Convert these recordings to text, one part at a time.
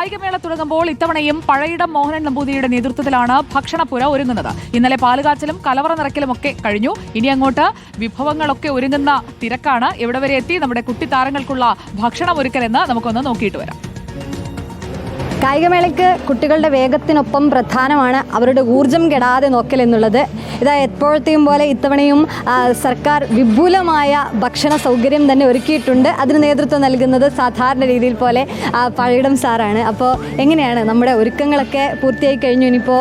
കായികമേള തുടങ്ങുമ്പോൾ ഇത്തവണയും പഴയിടം മോഹനൻ നമ്പൂതിരിയുടെ നേതൃത്വത്തിലാണ് ഭക്ഷണപ്പുര ഒരുങ്ങുന്നത്. ഇന്നലെ പാലുകാച്ചലും കലവറ നിറയ്ക്കലും ഒക്കെ കഴിഞ്ഞു. ഇനി അങ്ങോട്ട് വിഭവങ്ങളൊക്കെ ഒരുങ്ങുന്ന തിരക്കാണ്. എവിടെ വരെ എത്തി? നമ്മുടെ കുട്ടി താരങ്ങൾക്കുള്ള ഭക്ഷണം ഒരുക്കലെന്ന് നമുക്കൊന്ന് നോക്കിയിട്ട് വരാം. കായികമേളയ്ക്ക് കുട്ടികളുടെ വേഗത്തിനൊപ്പം പ്രധാനമാണ് അവരുടെ ഊർജം കെടാതെ നോക്കൽ എന്നുള്ളത്. ഇതാ എപ്പോഴത്തെയും പോലെ ഇത്തവണയും സർക്കാർ വിപുലമായ ഭക്ഷണ സൗകര്യം തന്നെ ഒരുക്കിയിട്ടുണ്ട്. അതിന് നേതൃത്വം നൽകുന്നത് സാധാരണ രീതിയിൽ പോലെ പഴയിടം സാറാണ്. അപ്പോൾ എങ്ങനെയാണ് നമ്മുടെ ഒരുക്കങ്ങളൊക്കെ പൂർത്തിയായി കഴിഞ്ഞു? ഇനിയിപ്പോൾ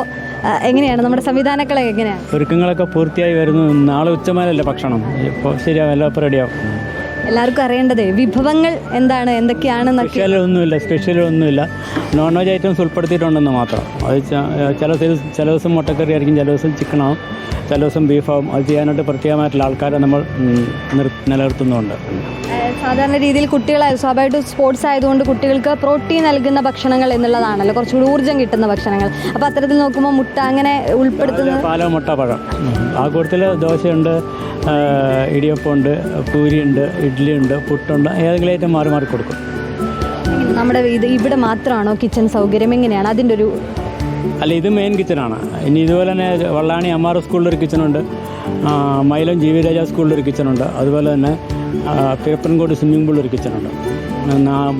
എങ്ങനെയാണ്? നമ്മുടെ സംവിധാനങ്ങളൊക്കെ എങ്ങനെയാണ്? ഒരുക്കങ്ങളൊക്കെ പൂർത്തിയായി വരുന്നു. നാളെ ഉച്ചമാലല്ലേ ഭക്ഷണം? ഇപ്പോൾ ശരിയാവും. എല്ലാം റെഡിയാവും എല്ലാവർക്കും അറിയേണ്ടത് വിഭവങ്ങൾ എന്താണ് എന്തൊക്കെയാണെന്നൊക്കെ. സ്പെഷ്യലൊന്നുമില്ല സ്പെഷ്യലൊന്നുമില്ല. നോൺ വെജ് ഐറ്റംസ് ഉൾപ്പെടുത്തിയിട്ടുണ്ടെന്ന് മാത്രം. അത് ചില ചില ദിവസം മുട്ടക്കറി ആയിരിക്കും ചില ദിവസം ചിക്കനാവും ചില ദിവസം ബീഫാവും അത് ചെയ്യാനായിട്ട് പ്രത്യേകമായിട്ടുള്ള ആൾക്കാരെ നമ്മൾ നിർ- നിലനിർത്തുന്നുണ്ട്. സാധാരണ രീതിയിൽ കുട്ടികൾ സ്വാഭാവികമായിട്ടും സ്പോർട്സ് ആയതുകൊണ്ട് കുട്ടികൾക്ക് പ്രോട്ടീൻ നൽകുന്ന ഭക്ഷണങ്ങൾ എന്നുള്ളതാണല്ലോ. കുറച്ചുകൂടി ഊർജം കിട്ടുന്ന ഭക്ഷണങ്ങൾ. അപ്പോൾ അത്തരത്തിൽ നോക്കുമ്പോൾ മുട്ട അങ്ങനെ ഉൾപ്പെടുത്തുന്നത് പാലോ മുട്ട പഴം. ആ കൂട്ടത്തിൽ ദോശയുണ്ട് ഇടിയപ്പമുണ്ട് പൂരിയുണ്ട് ഇഡ്ഡലിയുണ്ട് പുട്ടുണ്ട് ഏതെങ്കിലും ഐറ്റം മാറി മാറി കൊടുക്കും. നമ്മുടെ ഇത് ഇവിടെ മാത്രമാണോ കിച്ചൺ സൗകര്യം? എങ്ങനെയാണ് അതിന്റെ ഒരു അല്ല ഇത് മെയിൻ കിച്ചണാണ് ഇനി ഇതുപോലെ തന്നെ വള്ളാണി എം ആർ എസ് സ്കൂളിലൊരു കിച്ചണുണ്ട് മൈലം ജി വി രാജ സ്കൂളിലൊരു കിച്ചണുണ്ട് അതുപോലെ തന്നെ പിരപ്പൻകോട് സ്വിമ്മിംഗ് പൂളിലൊരു കിച്ചണുണ്ട്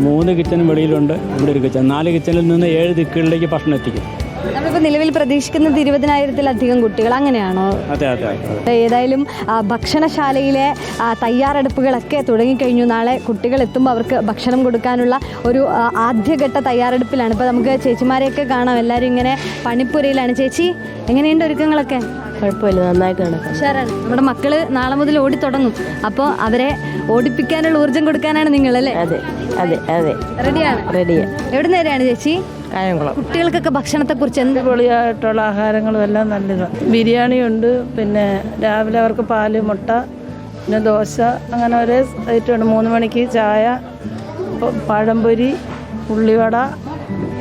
മൂന്ന് കിച്ചണും വെളിയിലുണ്ട്. ഇവിടെ ഒരു കിച്ചൺ നാല് കിച്ചണിൽ നിന്ന് ഏഴ് ദിക്കുകളിലേക്ക് ഭക്ഷണം എത്തിക്കും. നമ്മളിപ്പോൾ നിലവിൽ പ്രതീക്ഷിക്കുന്നത് ഇരുപതിനായിരത്തിലധികം കുട്ടികൾ അങ്ങനെയാണോ? അതെ അതെ ഏതായാലും ആ, ഭക്ഷണശാലയിലെ ആ, തയ്യാറെടുപ്പുകളൊക്കെ തുടങ്ങിക്കഴിഞ്ഞു. നാളെ കുട്ടികൾ എത്തുമ്പോൾ അവർക്ക് ഭക്ഷണം കൊടുക്കാനുള്ള ഒരു ആ, ആദ്യഘട്ട തയ്യാറെടുപ്പിലാണ്. ഇപ്പോൾ നമുക്ക് ചേച്ചിമാരെയൊക്കെ കാണാം. എല്ലാരും ഇങ്ങനെ പണിപ്പുരയിലാണ്. ചേച്ചി എങ്ങനെയുണ്ട് ഒരുക്കങ്ങളൊക്കെ? കുഴപ്പമില്ല നന്നായിട്ട് നടക്കും ഉഷാറാണ്. നമ്മുടെ മക്കൾ നാളെ മുതൽ ഓടി തുടങ്ങും. അപ്പോൾ അവരെ ഓടിപ്പിക്കാനുള്ള ഊർജം കൊടുക്കാനാണ് നിങ്ങൾ അല്ലേ അതെ അതെ അതെ. റെഡിയാണ്? റെഡിയാണ് എവിടെ നേരെയാണ് ചേച്ചി? കായംകുളം. കുട്ടികൾക്കൊക്കെ ഭക്ഷണത്തെ കുറിച്ച് എന്ത് പൊളിയായിട്ടുള്ള ആഹാരങ്ങളും എല്ലാം നല്ലതാണ് ബിരിയാണി ഉണ്ട് പിന്നെ രാവിലെ അവർക്ക് പാൽ മുട്ട പിന്നെ ദോശ അങ്ങനെ ഒരേ ഐറ്റം ഉണ്ട്. മൂന്ന് മണിക്ക് ചായ പഴംപൊരി ഉള്ളിവട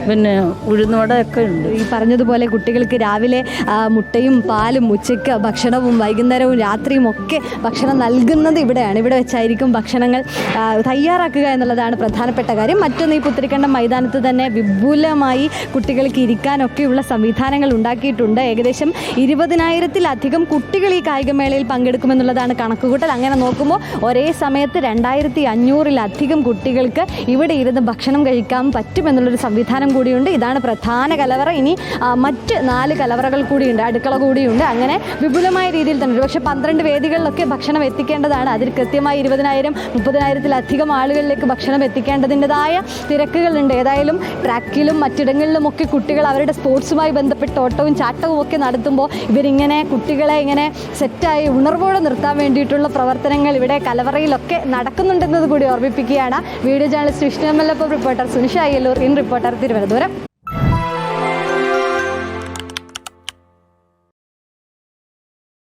പിന്നെ ഉഴുന്നുവട ഒക്കെ ഉണ്ട്. ഈ പറഞ്ഞതുപോലെ കുട്ടികൾക്ക് രാവിലെ മുട്ടയും പാലും ഉച്ചയ്ക്ക് ഭക്ഷണവും വൈകുന്നേരവും രാത്രിയും ഒക്കെ ഭക്ഷണം നൽകുന്നത് ഇവിടെയാണ്. ഇവിടെ വെച്ചായിരിക്കും ഭക്ഷണങ്ങൾ തയ്യാറാക്കുക എന്നുള്ളതാണ് പ്രധാനപ്പെട്ട കാര്യം. മറ്റൊന്ന് ഈ പുത്തിരിക്കണ്ടം മൈതാനത്ത് തന്നെ വിപുലമായി കുട്ടികൾക്ക് ഇരിക്കാനൊക്കെയുള്ള സംവിധാനങ്ങൾ ഉണ്ടാക്കിയിട്ടുണ്ട്. ഏകദേശം ഇരുപതിനായിരത്തിലധികം കുട്ടികൾ ഈ കായികമേളയിൽ പങ്കെടുക്കുമെന്നുള്ളതാണ് കണക്കുകൂട്ടൽ. അങ്ങനെ നോക്കുമ്പോൾ ഒരേ സമയത്ത് രണ്ടായിരത്തി അഞ്ഞൂറിലധികം കുട്ടികൾക്ക് ഇവിടെ ഇരുന്ന് ഭക്ഷണം കഴിക്കാൻ പറ്റുമെന്നുള്ളൊരു സംവിധാനം കൂടിയുണ്ട്. ഇതാണ് പ്രധാന കലവറ. ഇനി മറ്റ് നാല് കലവറകൾ കൂടിയുണ്ട്. അടുക്കള കൂടിയുണ്ട്. അങ്ങനെ വിപുലമായ രീതിയിൽ തന്നെ. പക്ഷേ പന്ത്രണ്ട് വേദികളിലൊക്കെ ഭക്ഷണം എത്തിക്കേണ്ടതാണ്. അതിൽ കൃത്യമായി ഇരുപതിനായിരം മുപ്പതിനായിരത്തിലധികം ആളുകളിലേക്ക് ഭക്ഷണം എത്തിക്കേണ്ടതിന്റെതായ തിരക്കുകളുണ്ട്. ഏതായാലും ട്രാക്കിലും മറ്റിടങ്ങളിലും ഒക്കെ കുട്ടികൾ അവരുടെ സ്പോർട്സുമായി ബന്ധപ്പെട്ട് ഓട്ടവും ചാട്ടവും ഒക്കെ നടത്തുമ്പോൾ ഇവരിങ്ങനെ കുട്ടികളെ ഇങ്ങനെ സെറ്റായി ഉണർവോടെ നിർത്താൻ വേണ്ടിയിട്ടുള്ള പ്രവർത്തനങ്ങൾ ഇവിടെ കലവറയിലൊക്കെ നടക്കുന്നുണ്ടെന്നത് കൂടി ഓർമ്മിപ്പിക്കുകയാണ് video journalist Vishnu M L reporter Sunisha Ayyalloor. In reporter Thiruvananthapuram